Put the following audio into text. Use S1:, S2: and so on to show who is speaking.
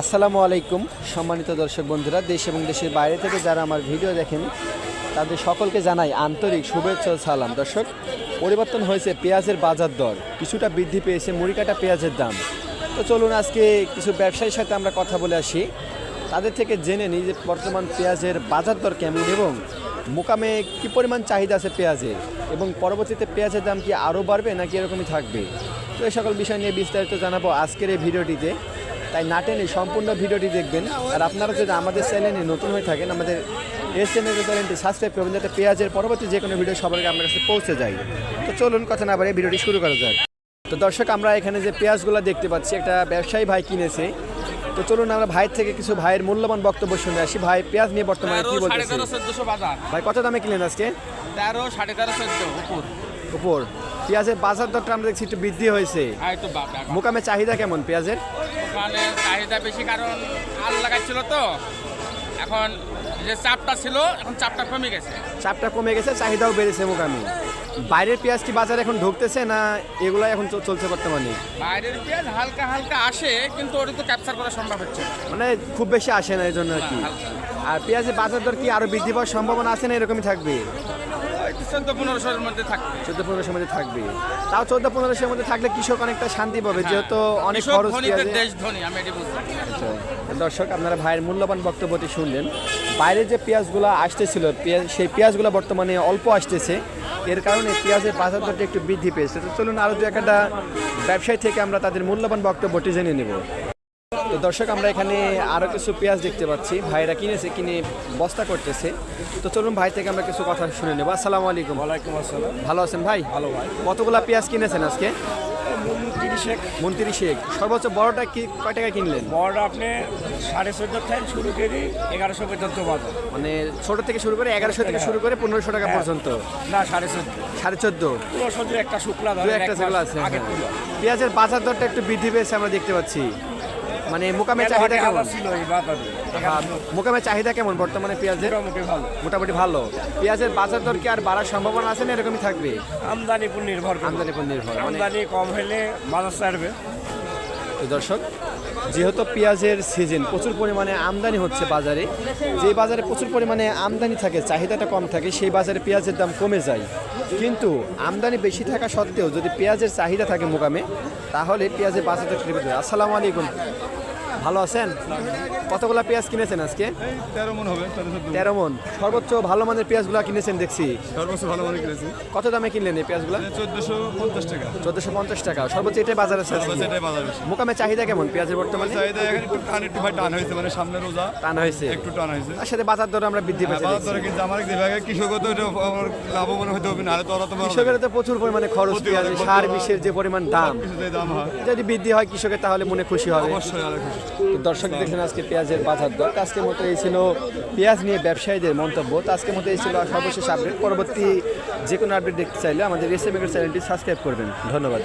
S1: আসসালামু আলাইকুম, সম্মানিত দর্শক বন্ধুরা, দেশ এবং দেশের বাইরে থেকে যারা আমার ভিডিও দেখেন, তাদের সকলকে জানাই আন্তরিক শুভেচ্ছা সালাম। দর্শক, পরিবর্তন হয়েছে পেঁয়াজের বাজার দর। কিছুটা বৃদ্ধি পেয়েছে মুড়িকাটা পেঁয়াজের দাম। তো চলুন আজকে কিছু ব্যবসায়ীর সাথে আমরা কথা বলে আসি। তাদের থেকে জেনে নিই যে বর্তমান পেঁয়াজের বাজার দর কেমন এবং মোকামে কি পরিমাণ চাহিদা আছে পেঁয়াজের এবং পরবর্তীতে পেঁয়াজের দাম কি আরও বাড়বে নাকি এরকমই থাকবে। তো এই সকল বিষয় নিয়ে বিস্তারিত জানাব আজকের এই ভিডিওটিতে। তাই না টেনে সম্পূর্ণ ভিডিওটি দেখবেন। আর আপনারা যদি আমাদের চ্যানেলে নতুন হয়ে থাকেন আমাদের এস চ্যানেলের চ্যানেলটি সাবস্ক্রাইব করবেন যাতে পেঁয়াজের পরবর্তী যে কোনো ভিডিও সবার আগে আপনার কাছে পৌঁছে যায়। তো চলুন কথা না বাড়িয়ে ভিডিওটি শুরু করা যাক। তো দর্শক আমরা এখানে যে পেঁয়াজগুলো দেখতে পাচ্ছি একটা ব্যবসায়ী ভাই কিনেছে। তো চলুন আমরা ভাইয়ের থেকে কিছু ভাইয়ের মূল্যবান বক্তব্য শুনে আসি। ভাই পেঁয়াজ নিয়ে বর্তমানে কি
S2: বাজার।
S1: ভাই কত দামে কিনলেন আজকে?
S2: তেরো সাড়ে তেরো চোদ্দ উপর।
S1: উপর। পেঁয়াজের বাজার দরটা আমরা দেখছি একটু বৃদ্ধি হয়েছে।
S2: এখন
S1: মোকামে চাহিদা কেমন পেঁয়াজের?
S2: ওখানে চাহিদা বেশি কারণ আল লাগাচ্ছিল তো। এখন যে চাপটা ছিল এখন চাপটা কমে গেছে।
S1: চাপটা কমে গেছে চাহিদাও বেড়েছে মোকামে। বাইরের পেঁয়াজ কি বাজারে এখন ঢুকতেছে না এগুলো এখন চলছে বর্তমানে?
S2: বাইরের পেঁয়াজ হালকা হালকা আসে কিন্তু ওটা তো ক্যাপচার করা সম্ভব হচ্ছে
S1: মানে খুব বেশি আসে না এই জন্য আর কি। আর পেঁয়াজের বাজার দর কি আরও বৃদ্ধি পাওয়ার সম্ভাবনা আছে না এরকমই থাকবে?
S2: চোদ্দ পনেরোশোর মধ্যে থাকবে।
S1: চোদ্দ পনেরোশোর মধ্যে থাকবে। তাও চোদ্দ পনেরোশোর মধ্যে থাকলে কৃষক অনেকটা শান্তি পাবে যেহেতু অনেক খরচ
S2: দেশ ধনী আমি এটি বুঝতে
S1: আচ্ছা। দর্শক আপনারা ভাইয়ের মূল্যবান বক্তব্যটি শুনলেন। বাইরে যে পেঁয়াজগুলো আসতেছিল পেঁয়াজ সেই পেঁয়াজগুলো বর্তমানে অল্প আসতেছে। এর কারণে পেঁয়াজের বাজার দরটা একটু বৃদ্ধি পেয়েছে। তো চলুন আরও দু একটা ব্যবসায়ী থেকে আমরা তাদের মূল্যবান বক্তব্যটি জেনে নেব। তো দর্শক আমরা এখানে আরও কিছু পেঁয়াজ দেখতে পাচ্ছি। ভাইরা কিনেছে কিনে বস্তা করতেছে। তো চলুন ভাই থেকে আমরা কিছু কথা শুনে নেব। আসসালামু আলাইকুম।
S3: ওয়ালাইকুম আসসালাম।
S1: ভালো আছেন ভাই?
S3: ভালো ভাই।
S1: কতগুলা পেঁয়াজ কিনেছেন আজকে?
S3: তিরিশে
S1: মন্ত্রিশে সর্বোচ্চ বড়টা কি কয় টাকা কিনলেন?
S3: বড় আপনি সাড়ে চোদ্দ থেকে শুরু করি এগারোশো পর্যন্ত বাজার
S1: মানে ছোট থেকে শুরু করে এগারোশো থেকে শুরু করে পনেরোশো টাকা পর্যন্ত?
S3: না সাড়ে চোদ্দ।
S1: সাড়ে চোদ্দ।
S3: পনেরোশো একটা শুক্লা
S1: একটা আছে হ্যাঁ। পেঁয়াজের বাজার দরটা একটু বৃদ্ধি পেয়েছে আমরা দেখতে পাচ্ছি। মানে মোকামে চাহিদা কেমন? মোকামে চাহিদা কেমন? বর্তমানে পেঁয়াজের?
S3: মোটামুটি ভালো।
S1: মোটামুটি ভালো। পেঁয়াজের বাজার দর কি আর বাড়ার সম্ভাবনা আছে না এরকমই থাকবে?
S3: আমদানি উপর নির্ভর
S1: আমদানি উপর নির্ভর মানে
S3: আমদানি কম হলে বাজার ছাড়বে।
S1: দর্শক, যেহেতু পেঁয়াজের সিজন প্রচুর পরিমাণে আমদানি হচ্ছে বাজারে যে বাজারে প্রচুর পরিমাণে আমদানি থাকে, চাহিদাটা কম থাকে, সেই বাজারে পেঁয়াজের দাম কমে যায়। কিন্তু আমদানি বেশি থাকা সত্ত্বেও যদি পেঁয়াজের চাহিদা থাকে মোকামে, তাহলে পেঁয়াজের বাজারটা আসসালামু আলাইকুম। ভালো আছেন? কতগুলা পেঁয়াজ কিনেছেন আজকে?
S4: তেরো মন হবে তেরো
S1: মন। সর্বোচ্চ ভালো মানের পেঁয়াজগুলো কিনেছেন দেখছি।
S4: সর্বোচ্চ ভালো মানে কিনেছি।
S1: কত দামে কিনলেন এই পেঁয়াজগুলো?
S4: চোদ্দশো পঞ্চাশ টাকা।
S1: চোদ্দোশো পঞ্চাশ টাকা। সর্বোচ্চ এটাই বাজারে আছে মোকামে চাহিদা কেমন পেঁয়াজের বর্তমানে?
S4: চাহিদা এখন একটু টান একটু ভাই টান হয়েছে মানে সামনে রোজা।
S1: টান হয়েছে।
S4: একটু টান হয়েছে।
S1: তার সাথে বাজার দর আমরা বৃদ্ধি
S4: হ্যাঁ,
S1: পেয়েছি
S4: বাজার দরে কিন্তু আমার কৃষকও তো লাভবান হতে হবে না তো ওরা তো
S1: কৃষকের তো প্রচুর পরিমাণে খরচ
S4: অনেক
S1: সার বিষের যে পরিমাণ দাম। যদি বৃদ্ধি হয় কৃষকের তাহলে মনে খুশি হবে।
S4: অবশ্যই আরও খুশি।
S1: দর্শক দেখলেন আজকে পেঁয়াজের বাজার দর। আজকের মতো এই ছিল পেঁয়াজ নিয়ে ব্যবসায়ীদের মন্তব্য। তো আজকের মতো এই ছিল সর্বশেষ আপডেট পরবর্তী যে কোনো আপডেট দেখতে চাইলে আমাদের এসএমএর চ্যানেলটি সাবস্ক্রাইব করবেন। ধন্যবাদ।